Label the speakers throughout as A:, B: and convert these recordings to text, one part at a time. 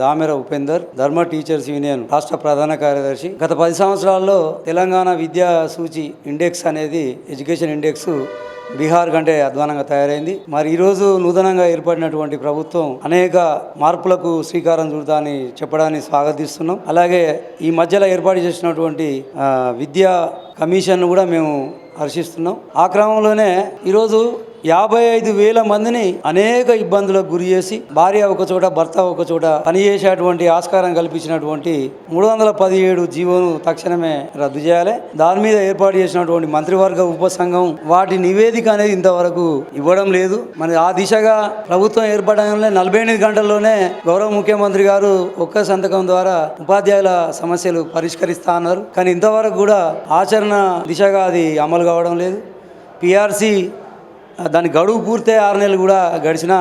A: దామెర ఉపేందర్ ధర్మ teachers union రాష్ట్ర ప్రధాన కార్యదర్శి. గత పది సంవత్సరాల్లో తెలంగాణ విద్యా సూచి ఇండెక్స్ అనేది ఎడ్యుకేషన్ ఇండెక్స్ బీహార్ కంటే అధ్వానంగా తయారైంది. మరి ఈరోజు నూతనంగా ఏర్పడినటువంటి ప్రభుత్వం అనేక మార్పులకు శ్రీకారం చుడతాని చెప్పడాన్ని స్వాగతిస్తున్నాం. అలాగే ఈ మధ్యలో ఏర్పాటు చేసినటువంటి విద్యా కమిషన్ కూడా మేము హర్షిస్తున్నాం. ఆ క్రమంలోనే ఈరోజు యాభై ఐదు వేల మందిని అనేక ఇబ్బందులకు గురి చేసి భార్య ఒక చోట భర్త ఒక చోట పనిచేసేటువంటి ఆస్కారం కల్పించినటువంటి మూడు వందల పదిహేడు జీవోను తక్షణమే రద్దు చేయాలి. దాని మీద ఏర్పాటు చేసినటువంటి మంత్రివర్గ ఉపసంఘం వాటి నివేదిక అనేది ఇంతవరకు ఇవ్వడం లేదు. మరి ఆ దిశగా ప్రభుత్వం ఏర్పడంలో నలభై ఎనిమిది గంటల్లోనే గౌరవ ముఖ్యమంత్రి గారు ఒక్క సంతకం ద్వారా ఉపాధ్యాయుల సమస్యలు పరిష్కరిస్తా అన్నారు. కానీ ఇంతవరకు కూడా ఆచరణ దిశగా అది అమలు కావడం లేదు. పిఆర్సి దాని గడువు పూర్తే ఆరు నెలలు కూడా గడిచినా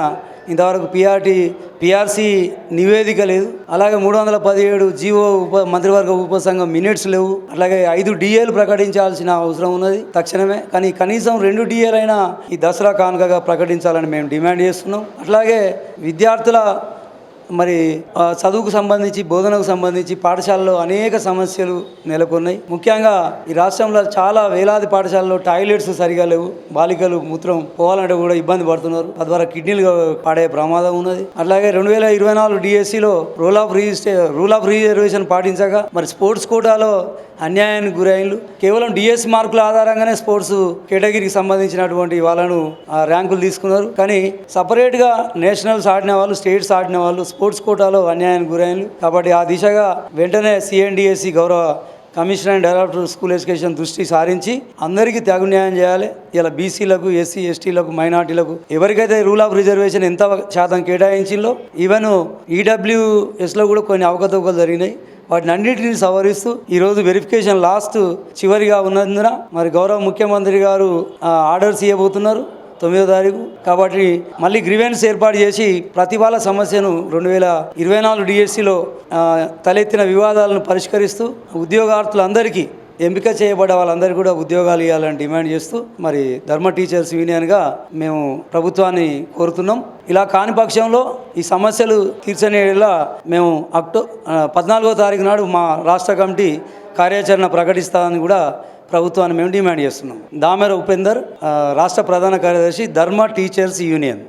A: ఇంతవరకు పిఆర్టీ పిఆర్సీ నివేదిక లేదు. అలాగే మూడు వందల పదిహేడు జీవో ఉప మంత్రివర్గ ఉపసంఘం మినిట్స్ లేవు. అలాగే ఐదు డిఏలు ప్రకటించాల్సిన అవసరం ఉన్నది తక్షణమే. కానీ కనీసం రెండు డిఏలైనా ఈ దసరా కానుకగా ప్రకటించాలని మేము డిమాండ్ చేస్తున్నాం. అట్లాగే విద్యార్థుల మరి చదువుకు సంబంధించి బోధనకు సంబంధించి పాఠశాలలో అనేక సమస్యలు నెలకొన్నాయి. ముఖ్యంగా ఈ రాష్ట్రంలో చాలా వేలాది పాఠశాలలో టాయిలెట్స్ సరిగా లేవు. బాలికలు మూత్రం పోవాలంటే కూడా ఇబ్బంది పడుతున్నారు. తద్వారా కిడ్నీలు పాడే ప్రమాదం ఉన్నది. అట్లాగే రెండు వేల ఇరవై నాలుగు డిఎస్సిలో రూల్ ఆఫ్ రిజిస్ట్రే రూల్ ఆఫ్ రిజర్వేషన్ పాటించగా మరి స్పోర్ట్స్ కోటాలో అన్యాయానికి గురైనలు కేవలం డిఎస్ మార్కుల ఆధారంగానే స్పోర్ట్స్ కేటగిరీకి సంబంధించినటువంటి వాళ్ళను ఆ, ర్యాంకులు తీసుకున్నారు. కానీ సపరేట్గా నేషనల్స్ ఆడిన వాళ్ళు స్టేట్స్ ఆడిన వాళ్ళు స్పోర్ట్స్ కోటాలో అన్యాయానికి గురైనలు కాబట్టి ఆ దిశగా వెంటనే సిఎన్డిఎస్సి గౌరవ commissioner and director school education దృష్టి సారించి అందరికీ తగు న్యాయం చేయాలి. ఇలా బీసీలకు ఎస్సీ ఎస్టీలకు మైనార్టీలకు ఎవరికైతే రూల్ ఆఫ్ రిజర్వేషన్ ఎంత శాతం కేటాయించిందో ఈవెన్ ఈడబ్ల్యూఎస్లో కూడా కొన్ని అవకతవకలు జరిగినాయి. వాటిని అన్నింటినీ సవరిస్తూ ఈరోజు వెరిఫికేషన్ లాస్ట్ చివరిగా ఉన్నందున మరి గౌరవ ముఖ్యమంత్రి గారు ఆర్డర్స్ ఇవ్వబోతున్నారు తొమ్మిదో తారీఖు. కాబట్టి మళ్ళీ గ్రీవెన్స్ ఏర్పాటు చేసి ప్రతిభాల సమస్యను రెండు వేల ఇరవై నాలుగు డిఎస్సిలో తలెత్తిన వివాదాలను పరిష్కరిస్తూ ఉద్యోగార్థులందరికీ ఎంపిక చేయబడ్డ వాళ్ళందరికీ కూడా ఉద్యోగాలు ఇవ్వాలని డిమాండ్ చేస్తూ మరి ధర్మ టీచర్స్ యూనియన్గా మేము ప్రభుత్వాన్ని కోరుతున్నాం. ఇలా కాని పక్షంలో ఈ సమస్యలు తీర్చనేలా మేము అక్టో పద్నాలుగో తారీఖు నాడు మా రాష్ట్ర కమిటీ కార్యాచరణ ప్రకటిస్తామని కూడా ప్రభుత్వాన్ని మేము డిమాండ్ చేస్తున్నాం. దామెర ఉపేందర్ రాష్ట్ర ప్రధాన కార్యదర్శి ధర్మ టీచర్స్ యూనియన్.